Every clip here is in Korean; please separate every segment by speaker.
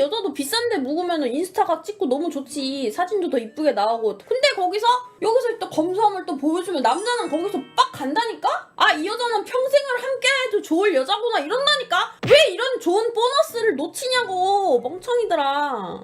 Speaker 1: 여자도 비싼데 묵으면 인스타가 찍고 너무 좋지 사진도 더 이쁘게 나오고 근데 거기서 여기서 또 검소함을 또 보여주면 남자는 거기서 빡 간다니까? 아 이 여자는 평생을 함께해도 좋을 여자구나 이런다니까? 왜 이런 좋은 보너스를 놓치냐고 멍청이들아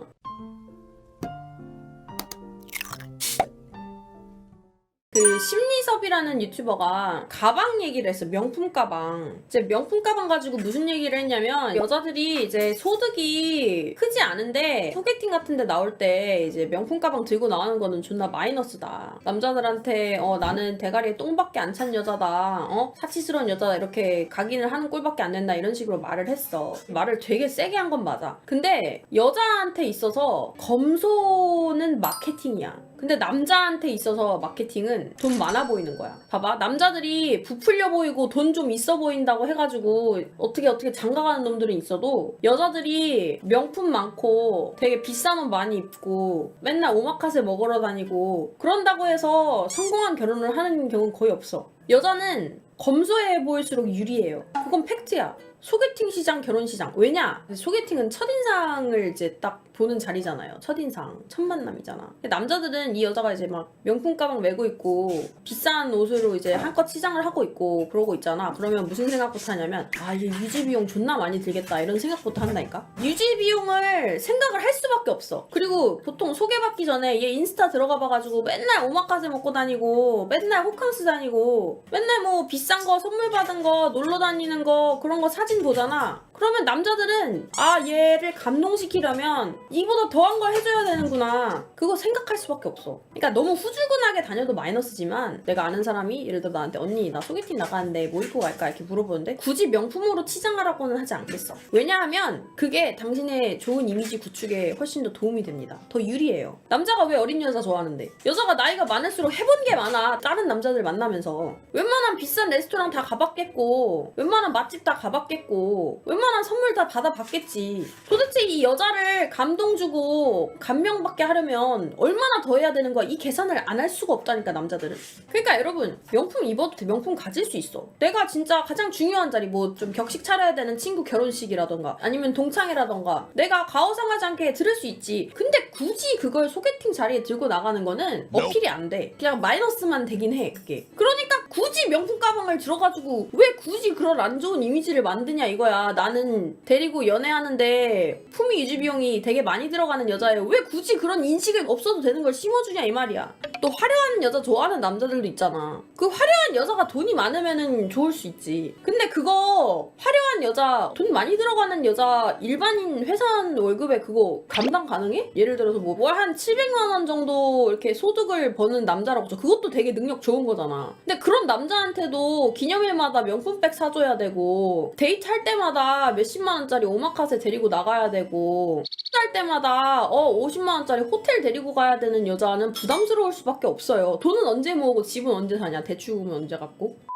Speaker 1: 그 심리섭이라는 유튜버가 가방 얘기를 했어 명품 가방. 이제 명품 가방 가지고 무슨 얘기를 했냐면 여자들이 이제 소득이 크지 않은데 소개팅 같은 데 나올 때 이제 명품 가방 들고 나오는 거는 존나 마이너스다. 남자들한테 어 나는 대가리에 똥밖에 안 찬 여자다. 어? 사치스러운 여자다. 이렇게 각인을 하는 꼴밖에 안 된다. 이런 식으로 말을 했어. 말을 되게 세게 한 건 맞아. 근데 여자한테 있어서 검소는 마케팅이야 근데 남자한테 있어서 마케팅은 돈 많아 보이는 거야. 봐봐. 남자들이 부풀려 보이고 돈 좀 있어 보인다고 해가지고 어떻게 어떻게 장가가는 놈들은 있어도 여자들이 명품 많고 되게 비싼 옷 많이 입고 맨날 오마카세 먹으러 다니고 그런다고 해서 성공한 결혼을 하는 경우는 거의 없어. 여자는 검소해 보일수록 유리해요. 그건 팩트야. 소개팅 시장, 결혼 시장. 왜냐? 소개팅은 첫인상을 이제 딱 보는 자리잖아요. 첫인상, 첫 만남이잖아. 남자들은 이 여자가 이제 막 명품 가방 메고 있고 비싼 옷으로 이제 한껏 치장을 하고 있고 그러고 있잖아. 그러면 무슨 생각부터 하냐면 아, 얘 유지 비용 존나 많이 들겠다 이런 생각부터 한다니까. 유지 비용을 생각을 할 수밖에 없어. 그리고 보통 소개받기 전에 얘 인스타 들어가 봐가지고 맨날 오마카세 먹고 다니고 맨날 호캉스 다니고 맨날 뭐 비싼 거 선물 받은 거 놀러 다니는 거 그런 거 사진 보잖아. 그러면 남자들은 아 얘를 감동시키려면 이보다 더한 걸 해줘야 되는구나. 그거 생각할 수밖에 없어. 그러니까 너무 후줄근하게 다녀도 마이너스지만 내가 아는 사람이 예를 들어 나한테 언니 나 소개팅 나가는데 뭐 입고 갈까 이렇게 물어보는데 굳이 명품으로 치장하라고는 하지 않겠어. 왜냐하면 그게 당신의 좋은 이미지 구축에 훨씬 더 도움이 됩니다. 더 유리해요. 남자가 왜 어린 여자 좋아하는데? 여자가 나이가 많을수록 해본 게 많아. 다른 남자들 만나면서. 웬만한 비싼 레스토랑 다 가봤겠고 웬만한 맛집 다 가봤겠고 웬만 한 선물 다 받아봤겠지. 도대체 이 여자를 감동 주고 감명받게 하려면 얼마나 더 해야 되는 거야? 이 계산을 안 할 수가 없다니까 남자들은. 그러니까 여러분 명품 입어도 돼. 명품 가질 수 있어. 내가 진짜 가장 중요한 자리 뭐 좀 격식 차려야 되는 친구 결혼식이라던가 아니면 동창회라던가 내가 가오상하지 않게 들을 수 있지. 근데 굳이 그걸 소개팅 자리에 들고 나가는 거는 어필이 안 돼. 그냥 마이너스만 되긴 해 그게. 그러니까 굳이 명품 가방을 들어가지고 왜 굳이 그런 안 좋은 이미지를 만드냐 이거야. 나는 데리고 연애하는데 품위 유지 비용이 되게 많이 들어가는 여자예요. 왜 굳이 그런 인식을 없어도 되는 걸 심어주냐 이 말이야. 또 화려한 여자 좋아하는 남자들도 있잖아. 그 화려한 여자가 돈이 많으면은 좋을 수 있지. 근데 그거 화려한 여자 돈 많이 들어가는 여자 일반인 회사원 월급에 그거 감당 가능해? 예를 들어서 뭐월한 700만 원 정도 이렇게 소득을 버는 남자라고 쳐 그것도 되게 능력 좋은 거잖아. 근데 그런 남자한테도 기념일마다 명품백 사줘야 되고 데이트 할 때마다 몇십만 원짜리 오마카세 데리고 나가야 되고 할 때마다 어 50만 원짜리 호텔 데리고 가야 되는 여자는 부담스러울 수밖에 없어요. 돈은 언제 모으고 집은 언제 사냐? 대출금은 언제 갚고?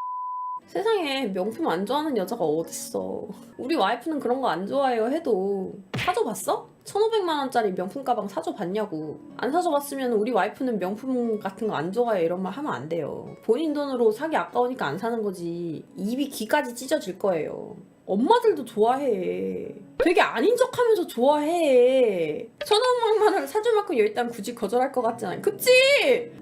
Speaker 1: 세상에 명품 안 좋아하는 여자가 어딨어. 우리 와이프는 그런 거 안 좋아해요 해도 사줘봤어? 1500만 원짜리 명품 가방 사줘봤냐고. 안 사줘봤으면 우리 와이프는 명품 같은 거 안 좋아해 이런 말 하면 안 돼요. 본인 돈으로 사기 아까우니까 안 사는 거지. 입이 귀까지 찢어질 거예요. 엄마들도 좋아해. 되게 아닌 척 하면서 좋아해. 천원만 원을 사줄 만큼 일단 굳이 거절할 것 같지 않아요? 그치?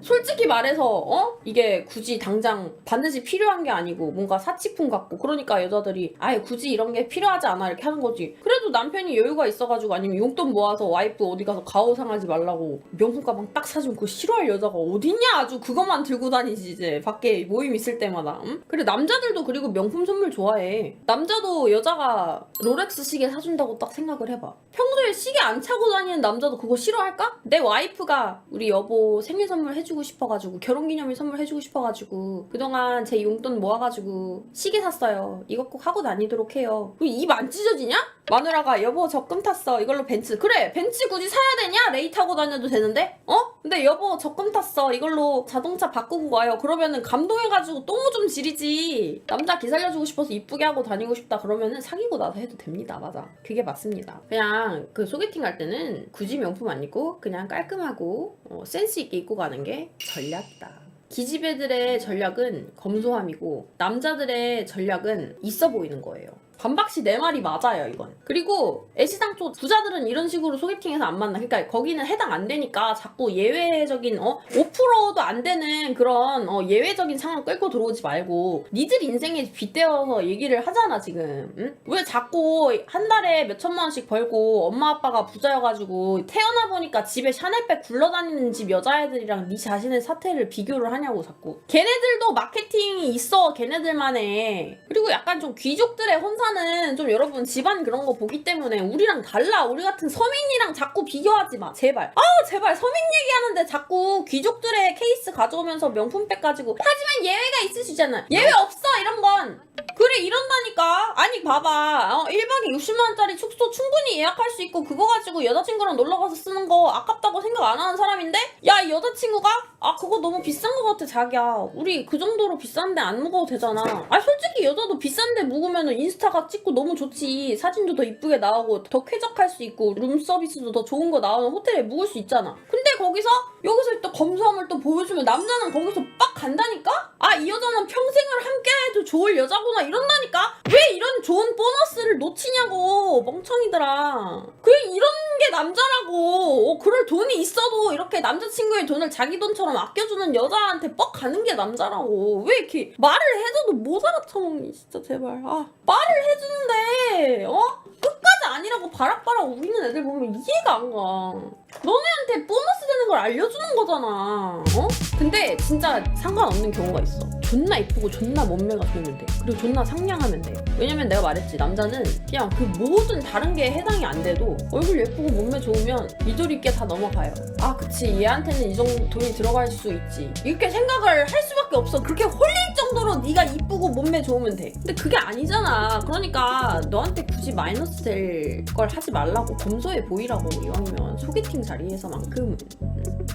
Speaker 1: 솔직히 말해서, 어? 이게 굳이 당장 반드시 필요한 게 아니고 뭔가 사치품 같고 그러니까 여자들이 아예 굳이 이런 게 필요하지 않아 이렇게 하는 거지. 그래도 남편이 여유가 있어가지고 아니면 용돈 모아서 와이프 어디 가서 가오 상하지 말라고 명품 가방 딱 사주면 그거 싫어할 여자가 어딨냐? 아주 그것만 들고 다니지 이제 밖에 모임 있을 때마다. 응? 그래 남자들도 그리고 명품 선물 좋아해. 남자도 여자가 롤렉스 시계 사준다고 딱 생각을 해봐. 평소에 시계 안 차고 다니는 남자도 그거 싫어할까? 내 와이프가 우리 여보 생일 선물 해주고 싶어가지고 결혼기념일 선물 해주고 싶어가지고 그동안 제 용돈 모아가지고 시계 샀어요. 이거 꼭 하고 다니도록 해요. 입 안 찢어지냐? 마누라가 여보 적금 탔어. 이걸로 벤츠. 그래 벤츠 굳이 사야 되냐? 레이 타고 다녀도 되는데? 어? 근데 여보 적금 탔어. 이걸로 자동차 바꾸고 와요. 그러면은 감동해가지고 똥좀 지리지. 남자 기살려주고 싶어서 이쁘게 하고 다니고 싶다 그러면은 사귀고 나서 해도 됩니다. 맞아. 그게 맞습니다. 그냥 그 소개팅 갈 때는 굳이 명품 안 입고 그냥 깔끔하고 어, 센스 있게 입고 가는 게 전략이다. 기집애들의 전략은 검소함이고 남자들의 전략은 있어 보이는 거예요. 반박시 내 말이 맞아요 이건 그리고 애시당초 부자들은 이런 식으로 소개팅해서 안 만나. 그러니까 거기는 해당 안 되니까 자꾸 예외적인 어 5%도 안 되는 그런 어 예외적인 상황 끌고 들어오지 말고 니들 인생에 빗대어서 얘기를 하잖아 지금. 응? 왜 자꾸 한 달에 몇 천만 원씩 벌고 엄마 아빠가 부자여가지고 태어나 보니까 집에 샤넬백 굴러다니는 집 여자애들이랑 네 자신의 사태를 비교를 하냐고 자꾸. 걔네들도 마케팅이 있어 걔네들만의. 그리고 약간 좀 귀족들의 혼 사는 좀 여러분 집안 그런 거 보기 때문에 우리랑 달라. 우리 같은 서민이랑 자꾸 비교하지 마. 제발. 아 제발. 서민 얘기하는데 자꾸 귀족들의 케이스 가져오면서 명품백 가지고 하지만 예외가 있잖아. 예외 없어 이런 건 그래 이런다니까. 아니 봐봐. 어, 1박에 60만원짜리 숙소 충분히 예약할 수 있고 그거 가지고 여자친구랑 놀러가서 쓰는 거 아깝다고 생각 안 하는 사람인데? 야 이 여자친구가? 아 그거 너무 비싼 거 같아 자기야. 우리 그 정도로 비싼데 안 묵어도 되잖아. 아 솔직히 여자도 비싼데 묵으면 인스타가 찍고 너무 좋지. 사진도 더 이쁘게 나오고 더 쾌적할 수 있고 룸 서비스도 더 좋은 거 나오는 호텔에 묵을 수 있잖아. 근데 거기서 여기서 또 검소함을 또 보여주면 남자는 거기서 빡 간다니까? 아 이 여자는 평생을 함께해도 좋을 여자구나 이런다니까 왜 이런 좋은 보너스를 놓치냐고 멍청이들아 그래 이런 게 남자라고 어, 그럴 돈이 있어도 이렇게 남자친구의 돈을 자기 돈처럼 아껴주는 여자한테 뻑 가는 게 남자라고 왜 이렇게 말을 해줘도 못 알아쳐먹니 진짜 제발 아 말을 해주는데 어? 끝까지 아니라고 바락바락 우기는 애들 보면 이해가 안 가. 너네한테 보너스 되는 걸 알려주는 거잖아. 어? 근데 진짜 상관없는 경우가 있어. 존나 이쁘고 존나 몸매가 좋으면 돼. 그리고 존나 상냥하면 돼. 왜냐면 내가 말했지. 남자는 그냥 그 모든 다른 게 해당이 안 돼도 얼굴 예쁘고 몸매 좋으면 미도리 있게 다 넘어가요. 아, 그치. 얘한테는 이 정도 돈이 들어갈 수 있지. 이렇게 생각을 할 수밖에 없어. 그렇게 홀릴 정도로 네가 이쁘고 몸매 좋으면 돼. 근데 그게 아니잖아. 그러니까 너한테 굳이 마이너스 될 걸 하지 말라고 검소해 보이라고 이왕이면 소개팅 자리에서만큼은. 음.